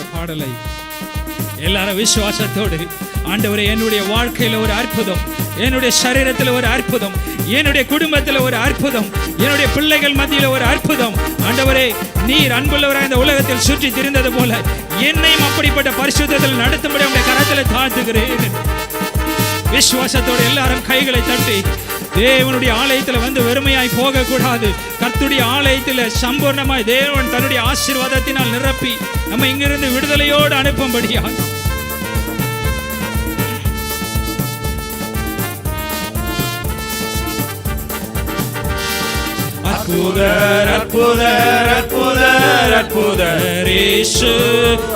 என்ற பாடலை. எல்லாரும் விசுவாசத்தோடு ஆண்டவரே என்னுடைய வாழ்க்கையில ஒரு அற்புதம் என்னுடைய சரீரத்தில் ஒரு அற்புதம் என்னுடைய குடும்பத்தில் ஒரு அற்புதம் என்னுடைய பிள்ளைகள் மத்தியில் ஒரு அற்புதம். ஆண்டவரே நீர் அன்புள்ளவராக இந்த உலகத்தில் சுற்றி திரிந்தது போல என்னையும் அப்படிப்பட்ட பரிசுத்தத்தில் நடத்தும்படி உடைய கரத்தில் தாழ்த்துகிறேன். விசுவாசத்தோடு எல்லாரும் கைகளை தட்டி தேவனுடைய ஆலயத்தில் வந்து வெறுமையாய் போகக்கூடாது. கர்த்துடைய ஆலயத்தில் சம்பூர்ணமாய் தேவன் தன்னுடைய ஆசீர்வாதத்தினால் நிரப்பி நம்ம இங்கிருந்து விடுதலையோடு அனுப்பும்படியாக அற்புதர் அற்புதர் அற்புதர் அற்புதர். இயேசு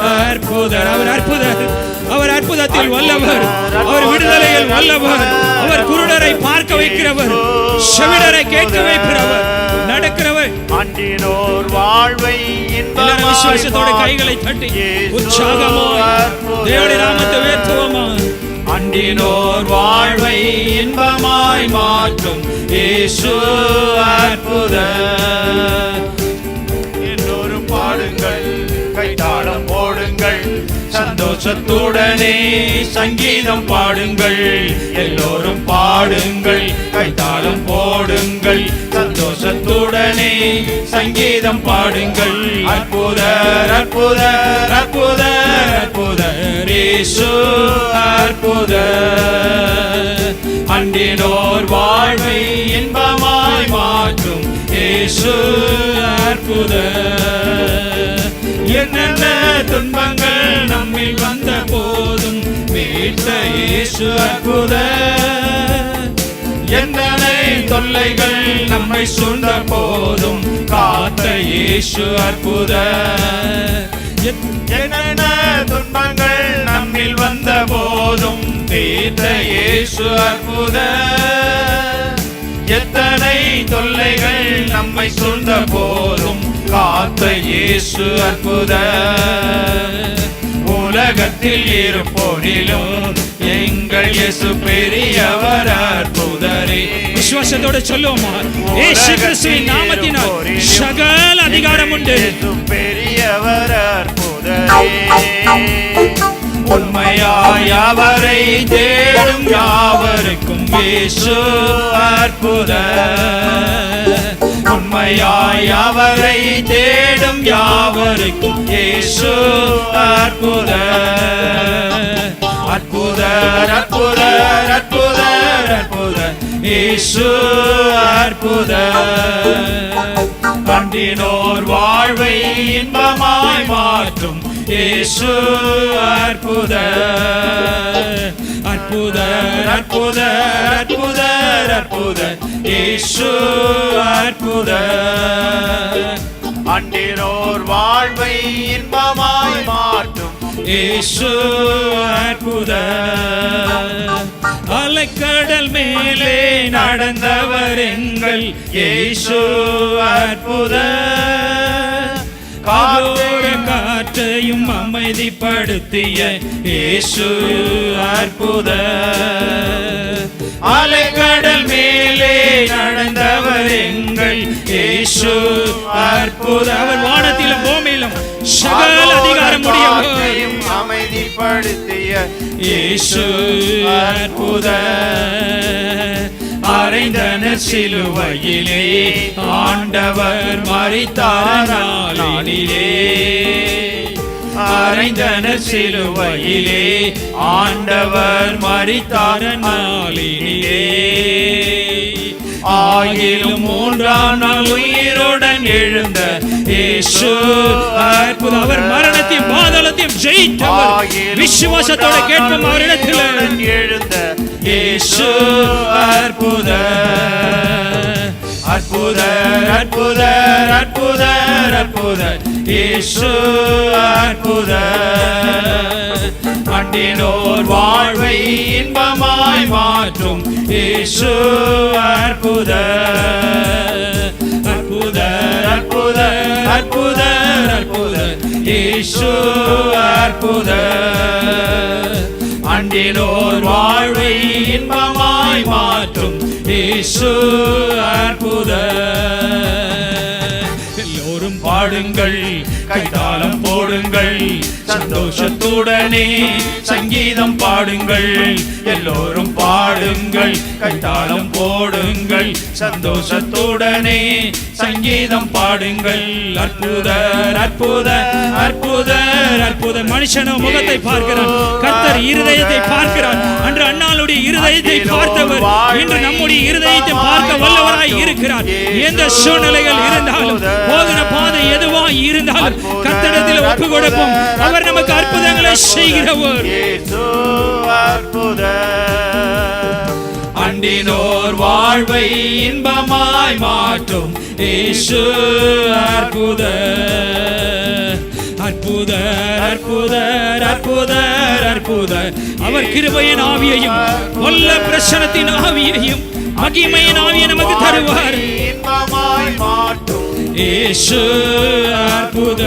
அற்புதர். அவர் அற்புதர். அவர் அற்புதத்தில் வல்லவர். அவர் விடுதலையில் வல்லவர். அவர் குருடரை பார்க்க வைக்கிறவர். செவிடரை கேட்க வைக்கிறவர். நடக்கிறவர். அன்றினோர் வாழ்வை விசுவாசத்தோட கைகளை தட்டி உற்சாகமாய் தேவனுடைய நாமத்தை உயர்த்துவோமா அண்டினோர் வாழ்வை இன்பமாய் மாற்றும் இயேசு அற்புத. எல்லோரும் பாடுங்கள் கைத்தாளம் போடுங்கள் சந்தோஷத்துடனே சங்கீதம் பாடுங்கள். எல்லோரும் பாடுங்கள் கைத்தாளம் போடுங்கள் சந்தோஷத்துடனே சங்கீதம் பாடுங்கள். அற்புதர் அற்புதர் அற்புதர். இயேசு அற்புத. அன்றினோர் வாழ்வை இன்பமாய் மாற்றும் இயேசு அற்புத. என்னென்ன துன்பங்கள் நம்மில் வந்த போதும் மீட்ட இயேசு அற்புத. எந்தனை தொல்லைகள் நம்மை சூழ்ந்த போதும் காத்த இயேசு அற்புத. என்னென்ன துன்பங்கள் நம்மில் வந்த போதும் தீர்த்த இயேசு அற்புத. எத்தனை தொல்லைகள் நம்மை சூழ்ந்த போதும் காத்த இயேசு அற்புத. உலகத்தில் இருப்போரிலும் எங்கள் இயேசு பெரியவர் அற்புதரே நாமத்தினால் சகல அதிகாரம் உண்டு இயேசு பெரியவர் அற்புதரே உண்மையாய் அவரை தேடும் யாவருக்கும் இயேசு அற்புத உண்மையாய் அவரை தேடும் யாவருக்கும் இயேசு அற்புத அற்புதர் அற்புதர் அற்புதர் அற்புதர். இயேசு அற்புத கண்டினோர் வாழ்வை இன்பமாய் மாற்றும் இயேசு அற்புத அற்புதர் அற்புதர் அற்புதர் அற்புதர். இயேசு அற்புத அண்டினோர் வாழ்வை இன்பமாய் மாற்றும் இயேசு அற்புத. அலைக்கடல் மேலே நடந்தவர் எங்கள் ஏசு அற்புத. காலோர காற்றையும் அமைதிப்படுத்திய ஏசு அற்புத. அலைக்கடல் மேலே நடந்தவர் எங்கள் ஏசு அற்புத. அவர் வானத்திலும் பூமி. சகல அதிகாரம் உடையவர் காற்றையும் அமைதிப்படுத்திய இயேசு அற்புத. அறைந்தனர் சிலுவையிலே ஆண்டவர் மறித்தார் நாளிலே அறைந்தனர் சிலுவையிலே ஆண்டவர் மறித்தார் நாளிலே ஆயிலும் மூன்றாம் நாள் உயிருடன் எழுந்த இயேசு. அற்புத அவர் மரணத்தையும் பாதாளத்தையும் ஜெயித்தவர். விசுவாசத்தோட கேட்போம் அவரிடத்தில் எழுந்த இயேசு. அற்புத. அற்புதர் அற்புதர் அற்புதர் அற்புதர் இயேசு அற்புத. அண்டினோர் வாழ்வை இன்பமாய் மாற்றும். இயேசு அற்புத அற்புத அற்புத அற்புத அற்புத. இயேசு அற்புத. அண்டினோர் வாழ்வை இன்பமாய் மாற்றும். இயேசு அற்புத. எல்லோரும் பாடுங்கள் கைதாளம் போடுங்கள். சந்தோஷத்துடனே சங்கீதம் பாடுங்கள். எல்லோரும் பாடுங்கள். கைத்தாளம் போடுங்கள். சந்தோஷத்துடனே சங்கீதம் பாடுங்கள். அற்புத அற்புத அற்புத. அற்புதர் மனுஷனோ முகத்தை பார்க்கிறான். கர்த்தர் இருதயத்தை பார்க்கிறார் அன்று அண்ணாளுடைய இருதயத்தை பார்த்தவர் இன்று நம்முடைய இருதயத்தை பார்க்க வல்லவராய் இருக்கிறார். எந்த சூழ்நிலைகள் இருந்தாலும் போகிற பாதை எதுவாய் இருந்தாலும் கர்த்தரிடத்தில் ஒப்பு கொடுப்போம். அவர் நமக்கு அற்புதங்களை செய்கிறவர் அண்டினோர் வாழ்வை இன்பமாய் மாற்றும். இயேசு அற்புதர் அற்புதர் அற்புதர் அற்புதர் அற்புதர். அவர் கிருபையின் ஆவியையும் கொல்ல பிரசனத்தின் ஆவியையும் மகிமையின் ஆவியை நமக்கு தருவார். ஏசு மாற்றும் அற்புதர்.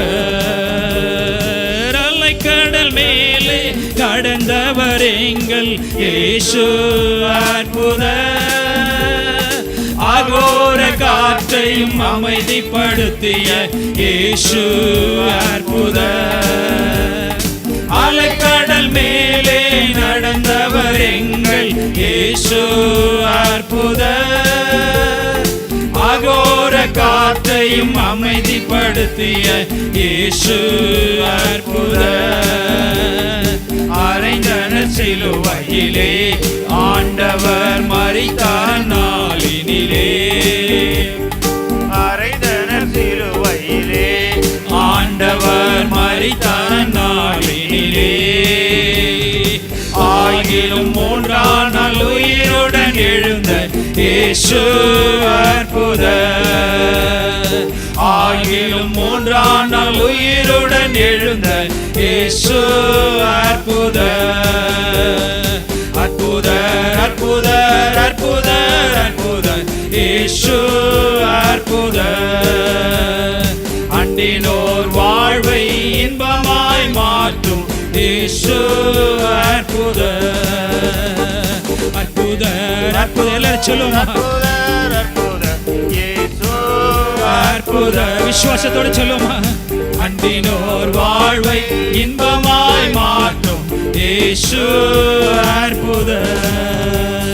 அலை கடல் மேலே கடந்தவர் எங்கள் இயேசு காற்றையும் அமைதிப்படுத்திய இயேசு அற்புத. அலைக்கடல் மேலே நடந்தவர் எங்கள் இயேசு அற்புத. அகோர காற்றையும் அமைதிப்படுத்திய இயேசு அற்புத. அரைந்தன சிலுவையிலே ஆண்டவர் மறித்தார் ஆண்டவர் நாளினிலே ஆகிலும் மூன்றாம் நாள் உயிருடன் எழுந்த இயேசு அற்புத. ஆகிலும் மூன்றாம் நாள் உயிருடன் எழுந்த இயேசு இயேசு அற்புதர் அற்புதர் அற்புதர் எல்லாரும் சொல்லுவோமா அற்புதர் அற்புதர் இயேசு அற்புதர் விசுவாசத்தோட சொல்லுவோமா அண்டினோர் வாழ்வை இன்பமாய் மாற்றும். இயேசு அற்புதர்